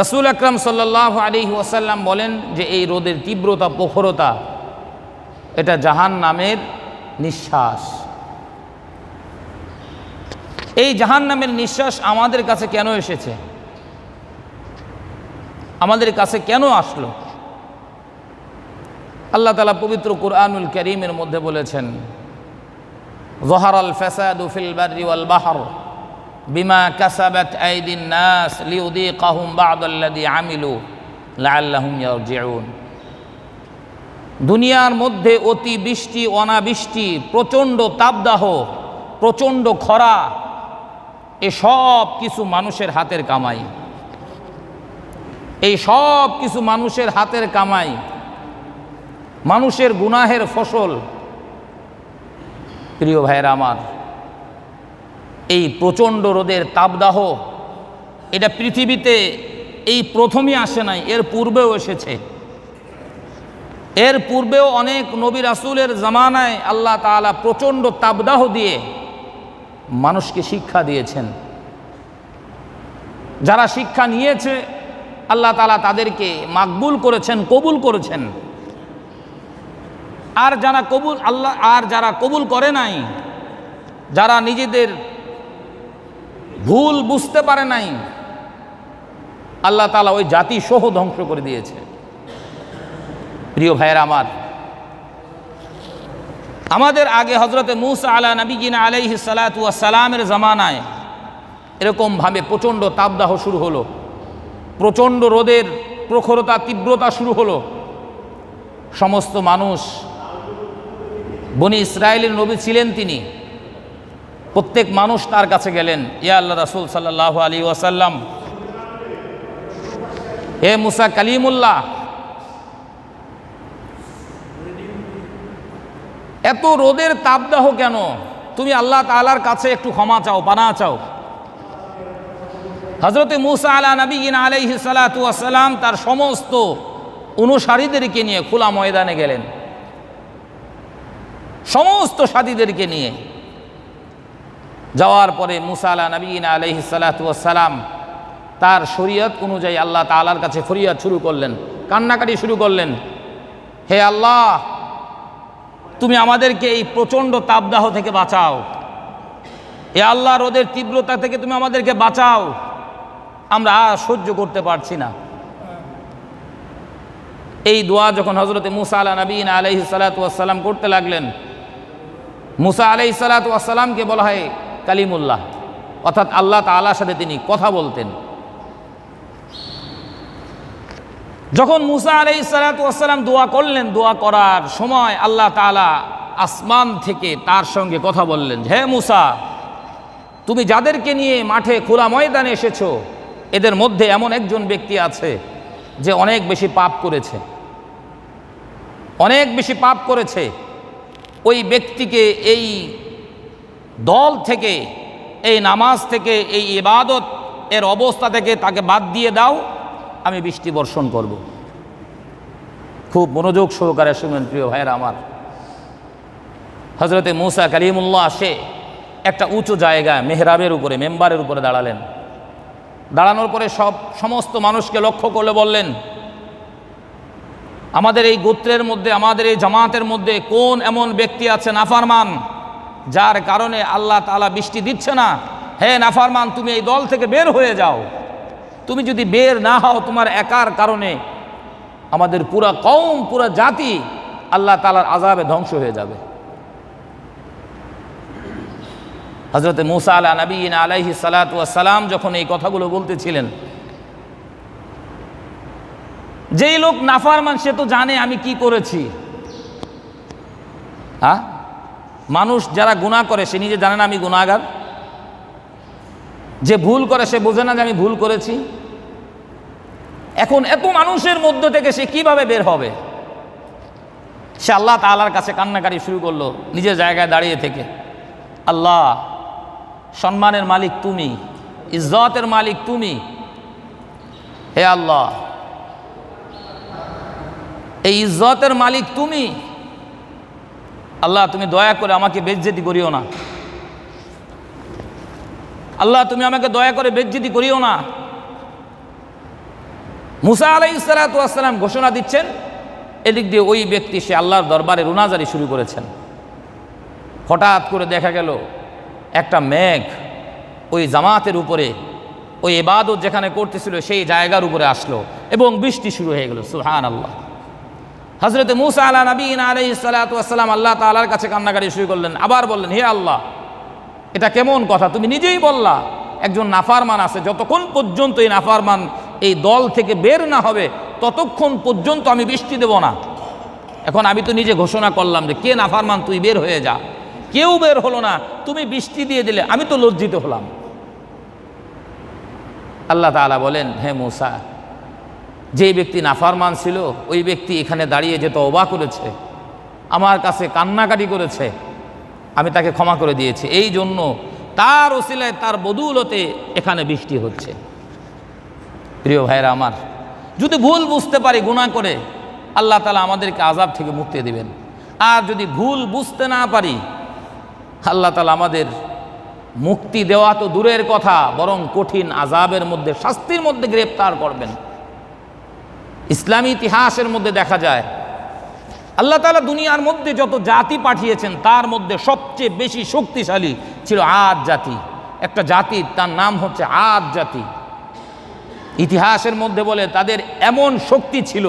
রসুল আকরম সাল্লাহ আলী ওয়াসাল্লাম বলেন যে এই রোদের তীব্রতা, প্রখরতা, এটা জাহান নামের নিঃশ্বাস। এই জাহান নামের নিঃশ্বাস আমাদের কাছে কেন এসেছে? আমাদের কাছে কেন আসলো? আল্লাহ তালা পবিত্র কুরআনুল করিমের মধ্যে বলেছেন জহার আল ফেসাদু ফিল বারি ওয়াল বাহর। বিমা কাসাবাত আইদিন নাস লিউদিকাহুম বা'দাল্লাযী আমিলু লাআল্লাহুম ইয়ারজিউন। দুনিয়ার মধ্যে অতি বৃষ্টি, অনাবৃষ্টি, প্রচণ্ড তাপদাহ, প্রচণ্ড খরা এসব কিছু মানুষের হাতের কামাই। এই সব কিছু মানুষের হাতের কামাই। মানুষের গুনাহের ফসল। প্রিয় ভাইয়ের আমার এই প্রচণ্ড রোদের তাপদাহ, এটা পৃথিবীতে এই প্রথমই আসে নাই, এর পূর্বেও এসেছে। এর পূর্বেও অনেক নবী রাসুলের জামানায় আল্লাহ তালা প্রচণ্ড তাপদাহ দিয়ে মানুষকে শিক্ষা দিয়েছেন। যারা শিক্ষা নিয়েছে, আল্লাহ তালা তাদেরকে মাকবুল করেছেন, কবুল করেছেন। আর যারা কবুল, আল্লাহ, আর যারা কবুল করে নাই, যারা নিজেদের ভুল বুঝতে পারে নাই, আল্লাহ তালা ওই জাতি সহ ধ্বংস করে দিয়েছে। প্রিয় ভাইয়ের আমার, আমাদের আগে হজরতে মুসা আলা নবীজিনা আলাইহি সালামের জামানায় এরকমভাবে প্রচণ্ড তাপদাহ শুরু হলো, প্রচণ্ড রোদের প্রখরতা, তীব্রতা শুরু হলো। সমস্ত মানুষ বনি ইসরায়েলের নবী ছিলেন তিনি। প্রত্যেক মানুষ তার কাছে গেলেন, ইয়া আল্লাহ রাসুল সাল্লাহ আলী ওয়াসাল্লাম, হে মুসা কালিমুল্লাহ, এত রোদের তাপদাহ কেন? তুমি আল্লাহ তালার কাছে একটু ক্ষমা চাও, পানা চাও। হজরতে মুসা আলা নবীন আলাইহি সালাতাম তার সমস্ত অনুসারীদেরকে নিয়ে খোলা ময়দানে গেলেন। সমস্ত সাথীদেরকে নিয়ে যাওয়ার পরে মুসা আলা নবীন আলহি সালাতাম তার শরীয়ত অনুযায়ী আল্লাহ তালার কাছে ফরিয়াদ শুরু করলেন, কান্নাকাটি শুরু করলেন। হে আল্লাহ, তুমি আমাদেরকে এই প্রচণ্ড তাপদাহ থেকে বাঁচাও। এ আল্লাহ, রোদের তীব্রতা থেকে তুমি আমাদেরকে বাঁচাও। আমরা আর সহ্য করতে পারছি না। এই দোয়া যখন হজরতে মুসা আলা নবীন আলহি সালাতাম করতে লাগলেন, মুসা আলহি সালাতামকে বলা হয় কালিমুল্লাহ। অর্থাৎ আল্লাহ তালার সাথে তিনি কথা বলতেন। যখন মুসা আলাই সালাতাম দোয়া করলেন, দোয়া করার সময় আল্লাহ তালা আসমান থেকে তার সঙ্গে কথা বললেন, হে মুসা, তুমি যাদেরকে নিয়ে মাঠে খোলা ময়দানে এসেছ, এদের মধ্যে এমন একজন ব্যক্তি আছে যে অনেক বেশি পাপ করেছে। অনেক বেশি পাপ করেছে। ওই ব্যক্তিকে এই দল থেকে, এই নামাজ থেকে, এই ইবাদত, এর অবস্থা থেকে তাকে বাদ দিয়ে দাও, আমি বৃষ্টি বর্ষণ করব। খুব মনোযোগ সহকারে শুনবেন প্রিয় ভাইয়ের আমার। হজরতে মুসা কালিমুল্লাহ আসে, একটা উঁচু জায়গায়, মেহরাবের উপরে, মেম্বারের উপরে দাঁড়ালেন। দাঁড়ানোর পরে সব, সমস্ত মানুষকে লক্ষ্য করলে বললেন, আমাদের এই গোত্রের মধ্যে, আমাদের এই জামাতের মধ্যে কোন এমন ব্যক্তি আছে নাফারমান? যার কারণে আল্লাহ তালা বৃষ্টি দিচ্ছে না। হে নাফারমান, তুমি এই দল থেকে বের হয়ে যাও। তুমি যদি বের না হও তোমার একার কারণে, আমাদের পুরা কম পুরা জাতি আল্লাহ তালার আজাবে ধ্বংস হয়ে যাবে। হজরত মুসা আলা নবীন আলাইহি সালাতাম যখন এই কথাগুলো বলতেছিলেন, যেই লোক নাফারমান, সে তো জানে আমি কি করেছি। হ্যাঁ? মানুষ যারা গুণা করে, সে নিজে জানে না আমি গুণাগার যে ভুল করে, সে বোঝে না যে আমি ভুল করেছি। এখন এত মানুষের মধ্য থেকে সে কীভাবে বের হবে? সে আল্লাহ তালার কাছে কান্নাকাটি শুরু করল, নিজের জায়গায় দাঁড়িয়ে থেকে। আল্লাহ, সম্মানের মালিক তুমি, ইজ্জতের মালিক তুমি। হে আল্লাহ, এই ইজ্জতের মালিক তুমি। আল্লাহ, তুমি দয়া করে আমাকে বেজ্জেতি করিও না। আল্লাহ, তুমি আমাকে দয়া করে বেজ্জিতি করিও না। মুসা আলাই সালাতাম ঘোষণা দিচ্ছেন, এদিক দিয়ে ওই ব্যক্তি, সে আল্লাহর দরবারে রুনাজারি শুরু করেছেন। হঠাৎ করে দেখা গেল, একটা মেঘ ওই জামাতের উপরে, ওই এবাদত যেখানে করতেছিল সেই জায়গার উপরে আসলো এবং বৃষ্টি শুরু হয়ে গেল। সুহান আল্লাহ হজরত মুসা আলা নবীন আলাই সালাতাম আল্লাহ তালার কাছে কান্নাকারি শুরু করলেন। আবার বললেন, হে আল্লাহ, এটা কেমন কথা? তুমি নিজেই বললা, একজন নাফারমান আছে, যতক্ষণ পর্যন্ত এই নাফারমান এই দল থেকে বের না হবে, ততক্ষণ পর্যন্ত আমি বৃষ্টি দেব না। এখন আমি তো নিজে ঘোষণা করলাম যে, কে নাফারমান, তুই বের হয়ে যা। কেউ বের হলো না, তুমি বৃষ্টি দিয়ে দিলে, আমি তো লজ্জিত হলাম। আল্লাহ তাআলা বলেন, হে মুসা যেই ব্যক্তি নাফারমান ছিল, ওই ব্যক্তি এখানে দাঁড়িয়ে যেত অবাক করেছে। আমার কাছে কান্নাকাটি করেছে। আমি তাকে ক্ষমা করে দিয়েছি। এই জন্য তার ওসিলায়, তার বদুলতে এখানে বৃষ্টি হচ্ছে। প্রিয় ভাইরা আমার, যদি ভুল বুঝতে পারি গুণা করে আল্লাহ তালা আমাদেরকে আজাব থেকে মুক্তি দেবেন। আর যদি ভুল বুঝতে না পারি, আল্লাহ তালা আমাদের মুক্তি দেওয়া তো দূরের কথা, বরং কঠিন আজাবের মধ্যে, শাস্তির মধ্যে গ্রেপ্তার করবেন। ইসলামী ইতিহাসের মধ্যে দেখা যায়, আল্লাহ তালা দুনিয়ার মধ্যে যত জাতি পাঠিয়েছেন, তার মধ্যে সবচেয়ে বেশি শক্তিশালী ছিল আদ জাতি। একটা জাতি, তার নাম হচ্ছে আদ জাতি। ইতিহাসের মধ্যে বলে তাদের এমন শক্তি ছিল,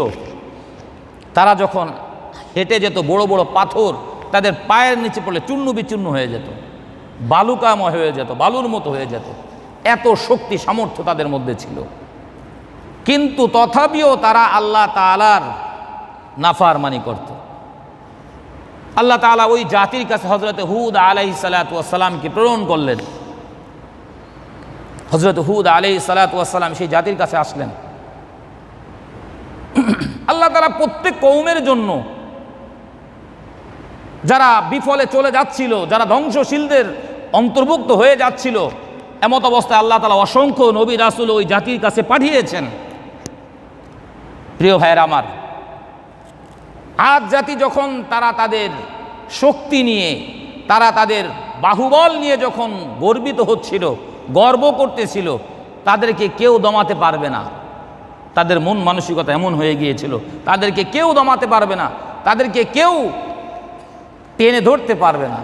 তারা যখন হেঁটে যেত, বড় বড় পাথর, তাদের পায়ের নিচে পড়লে চূর্ণ বিচূর্ণ হয়ে যেত, বালুকাময় হয়ে যেত, বালুর মতো হয়ে যেত। এত শক্তি সামর্থ্য তাদের মধ্যে ছিল। কিন্তু তথাপিও তারা আল্লাহ তালার নাফারমানি করত। আল্লাহ তাআলা ওই জাতির কাছে হজরত হুদ আলাই সালাতামকে প্রেরণ করলেন। হজরত হুদ আলাই সালাতাম সেই জাতির কাছে আসলেন। আল্লাহ তালা প্রত্যেক কৌমের জন্য যারা বিফলে চলে যাচ্ছিল, যারা ধ্বংসশীলদের অন্তর্ভুক্ত হয়ে যাচ্ছিল, এমত অবস্থায় আল্লাহ তালা অসংখ্য নবী রাসুল ওই জাতির কাছে পাঠিয়েছেন। প্রিয় ভাইয়ের আমার, আজ জাতি যখন তারা তাদের শক্তি নিয়ে, তারা তাদের বাহুবল নিয়ে যখন গর্বিত হচ্ছিল, গর্ব করতেছিল, তাদেরকে কেউ দমাতে পারবে না। তাদের মন মানসিকতা এমন হয়ে গিয়েছিল, তাদেরকে কেউ দমাতে পারবে না, তাদেরকে কেউ টেনে ধরতে পারবে না।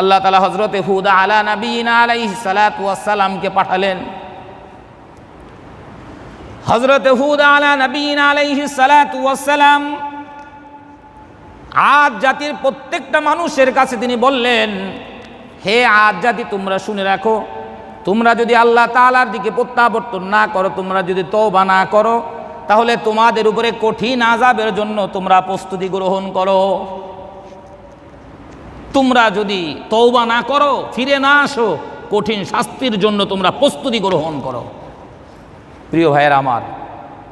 আল্লাহ তালা হজরতে হুদা আলা নবীন আলাই সালাতামকে পাঠালেন। হজরত হুদ আলা নবীন আলাইহি সালাম আজ জাতির প্রত্যেকটা মানুষের কাছে তিনি বললেন, হে আজ জাতি, তোমরা শুনে রাখো, তোমরা যদি আল্লাহ তালার দিকে প্রত্যাবর্তন না করো, তোমরা যদি তওবা না করো, তাহলে তোমাদের উপরে কঠিন আজাবের জন্য তোমরা প্রস্তুতি গ্রহণ করো। তোমরা যদি তওবা না করো, ফিরে না আসো, কঠিন শাস্তির জন্য তোমরা প্রস্তুতি গ্রহণ করো। প্রিয় ভাইয়ের আমার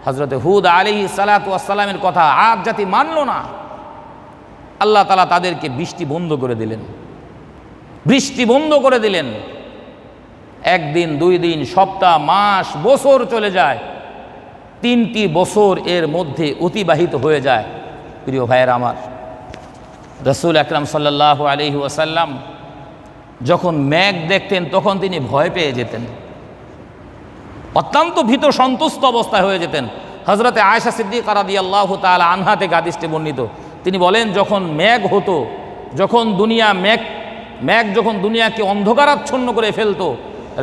হজরত হুদ আলী সালাতামের কথা আজ জাতি মানল না। আল্লাহ তালা তাদেরকে বৃষ্টি বন্ধ করে দিলেন। বৃষ্টি বন্ধ করে দিলেন। একদিন, দুই দিন, সপ্তাহ, মাস, বছর চলে যায়। তিনটি বছর এর মধ্যে অতিবাহিত হয়ে যায়। প্রিয় ভাইয়ের আমার, রসুল আকরাম সাল্লাহ আলহি ওয়াসাল্লাম যখন ম্যাগ দেখতেন, তখন তিনি ভয় পেয়ে যেতেন। অত্যন্ত ভীত সন্তুষ্ট অবস্থায় হয়ে যেতেন। হজরতে আয়সা সিদ্দিক আরাদি আল্লাহ তালা আনহা থেকে আদিষ্টে বর্ণিত। তিনি বলেন, যখন ম্যাগ হতো, যখন দুনিয়া ম্যাগ ম্যাগ যখন দুনিয়াকে অন্ধকারাচ্ছন্ন করে ফেলতো,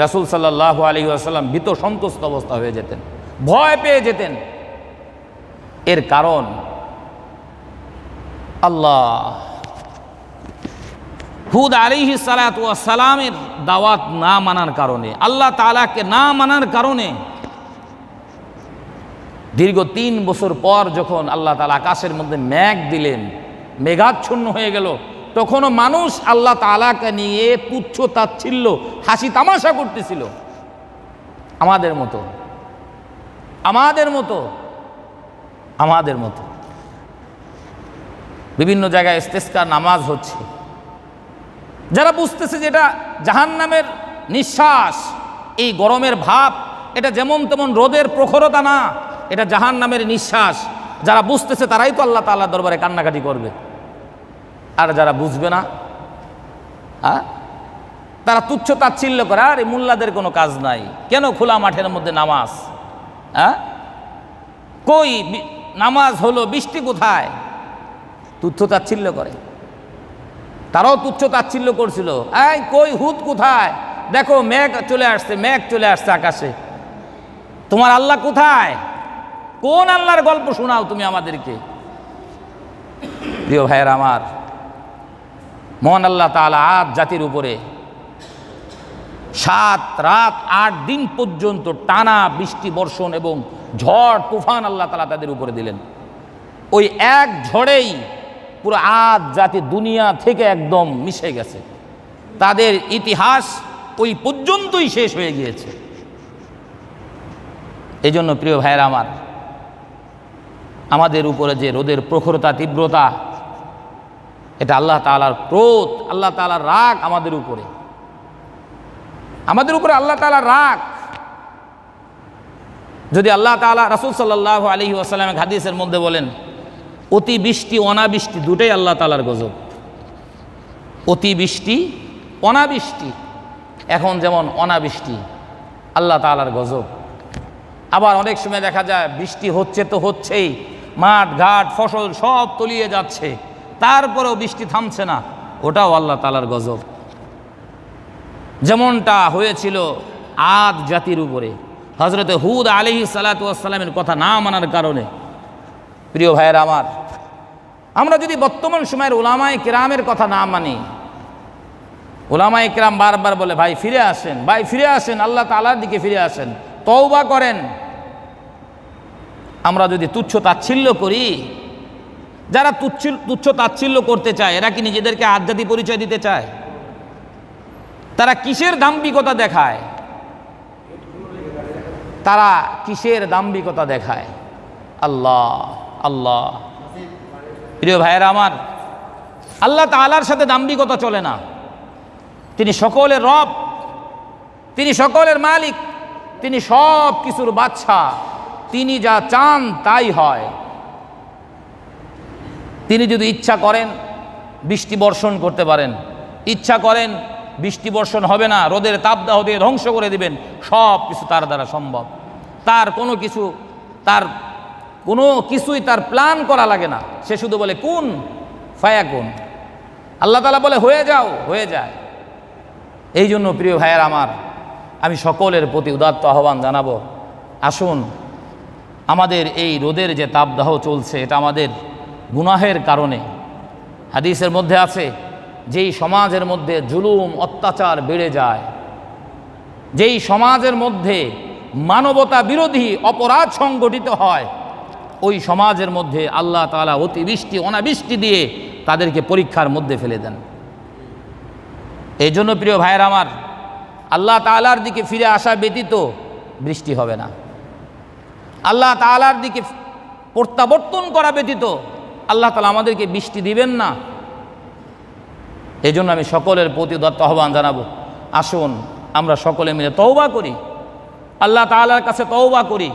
রাসুল সাল্লাহ আলী আসাল্লাম ভীত সন্তুষ্ট অবস্থা হয়ে যেতেন, ভয় পেয়ে যেতেন। এর কারণ আল্লাহ। হুদ আলিহি সালাত সালামের দাওয়াত না মানার কারণে, আল্লাহ তালাকে না মানার কারণে দীর্ঘ তিন বছর পর যখন আল্লাহ তালা আকাশের মধ্যে ম্যাঘ দিলেন, মেঘাচ্ছন্ন হয়ে গেল, তখনও মানুষ আল্লাহ তালাকে নিয়ে তুচ্ছ তাচ্ছিল্য, হাসি তামাশা করতেছিল। আমাদের মতো আমাদের মতো আমাদের মতো। বিভিন্ন জায়গায় ইস্তেস্কার নামাজ হচ্ছে। যারা বুঝতেছে যে এটা জাহান নামের নিঃশ্বাস, এই গরমের ভাব, এটা যেমন তেমন রোদের প্রখরতা না, এটা জাহান নামের নিঃশ্বাস। যারা বুঝতেছে তারাই তো আল্লাহ তাল্লাহ দরবারে কান্নাকাটি করবে। আর যারা বুঝবে না হ্যাঁ? তারা তুচ্ছ তাচ্ছিল্য করে, আর এই মোল্লাদের কোনো কাজ নাই। কেন খোলা মাঠের মধ্যে নামাজ? হ্যাঁ? কই নামাজ হলো, বৃষ্টি কোথায়? তুচ্ছ তাচ্ছিল্য করে। তারাও তুচ্ছ তাচ্ছিল্য করছিল। এই কই, হুদ কোথায়? দেখো, মেঘ চলে আসছে, মেঘ চলে আসছে আকাশে। তোমার আল্লাহ কোথায়? কোন আল্লাহর গল্প শোনাও তুমি আমাদেরকে? প্রিয় ভাইয়ের আমার, মহান আল্লাহ তালা আজ জাতির উপরে সাত রাত আট দিন পর্যন্ত টানা বৃষ্টি, বর্ষণ এবং ঝড়, তুফান আল্লাহ তালা তাদের উপরে দিলেন। ওই এক ঝড়েই পুরো আজ জাতি দুনিয়া থেকে একদম মিশে গেছে। তাদের ইতিহাস ওই পর্যন্তই শেষ হয়ে গিয়েছে। এই জন্য প্রিয় ভাইয়ের আমার, আমাদের উপরে যে রোদের প্রখরতা, তীব্রতা, এটা আল্লাহ তালার ক্রোধ, আল্লাহ তালার রাগ আমাদের উপরে। আমাদের উপরে আল্লাহ তালার রাগ। যদি আল্লাহ তালা রাসুল সাল্লাহ আলহি আসালামের হাদিসের মধ্যে বলেন অতি বৃষ্টি অনাবৃষ্টি, দুটোই আল্লাহ তালার গজব। অতিবৃষ্টি, অনাবৃষ্টি, এখন যেমন অনাবৃষ্টি, আল্লাহ তালার গজব। আবার অনেক সময় দেখা যায় বৃষ্টি হচ্ছে তো হচ্ছেই, মাঠ, ঘাট, ফসল সব তলিয়ে যাচ্ছে, তারপরেও বৃষ্টি থামছে না, ওটাও আল্লাহ তালার গজব। যেমনটা হয়েছিল আদ জাতির উপরে হজরতে হুদ আলহি সালাতামের কথা না মানার কারণে। প্রিয় ভাইয়ের আমার আমরা যদি বর্তমান সময়ের ওলামায় কেরামের কথা না মানি ওলামায় কেরাম বারবার বলে, ভাই, ফিরে আসেন, ভাই, ফিরে আসেন, আল্লাহ তালার দিকে ফিরে আসেন, তওবা করেন। আমরা যদি তুচ্ছ তাচ্ছিল্য করি, যারা তুচ্ছ তুচ্ছ তাচ্ছিল্য করতে চায়, এরা কি নিজেদেরকে আধ্যাত্মি পরিচয় দিতে চায়? তারা কিসের দাম্ভিকতা দেখায়? তারা কিসের দাম্ভিকতা দেখায়? আল্লাহ আল্লাহ। প্রিয় ভাইয়েরা আমার, আল্লাহ তালার সাথে দাম্ভিকতা চলে না। তিনি সকলের রব, তিনি সকলের মালিক, তিনি সব কিছুর বাচ্চা তিনি যা চান তাই হয়। তিনি যদি ইচ্ছা করেন বৃষ্টি বর্ষণ করতে পারেন, ইচ্ছা করেন বৃষ্টি বর্ষণ হবে না, রোদের তাপদাহ দিয়ে ধ্বংস করে দিবেন সব কিছু তার দ্বারা সম্ভব। তার কোনো কিছু, তার কোনো কিছুই তার প্ল্যান করা লাগে না। সে শুধু বলে, কোন? ফায়া কোন? আল্লাহ তালা বলে, হয়ে যাও, হয়ে যায়। এই জন্য প্রিয় ভাইয়ের আমার, আমি সকলের প্রতি উদাত্ত আহ্বান জানাব। আসুন, আমাদের এই রোদের যে তাপদাহ চলছে, এটা আমাদের গুনাহের কারণে। হাদিসের মধ্যে আছে, যেই সমাজের মধ্যে জুলুম, অত্যাচার বেড়ে যায়, যেই সমাজের মধ্যে মানবতা বিরোধী অপরাধ সংগঠিত হয় ওই সমাজের মধ্যে আল্লাহ তালা অতিবৃষ্টি অনাবৃষ্টি দিয়ে তাদেরকে পরীক্ষার মধ্যে ফেলে দেন। এই জন্য প্রিয় ভাইয়ের আমার, আল্লাহ তালার দিকে ফিরে আসা ব্যতীত বৃষ্টি হবে না। আল্লাহ তালার দিকে প্রত্যাবর্তন করা ব্যতীত আল্লাহ তালা আমাদেরকে বৃষ্টি দিবেন না। এই জন্য আমি সকলের প্রতি দত্ত আহ্বান জানাব, আসুন আমরা সকলে মিলে তওবা করি। আল্লাহ তালার কাছে তওবা করি।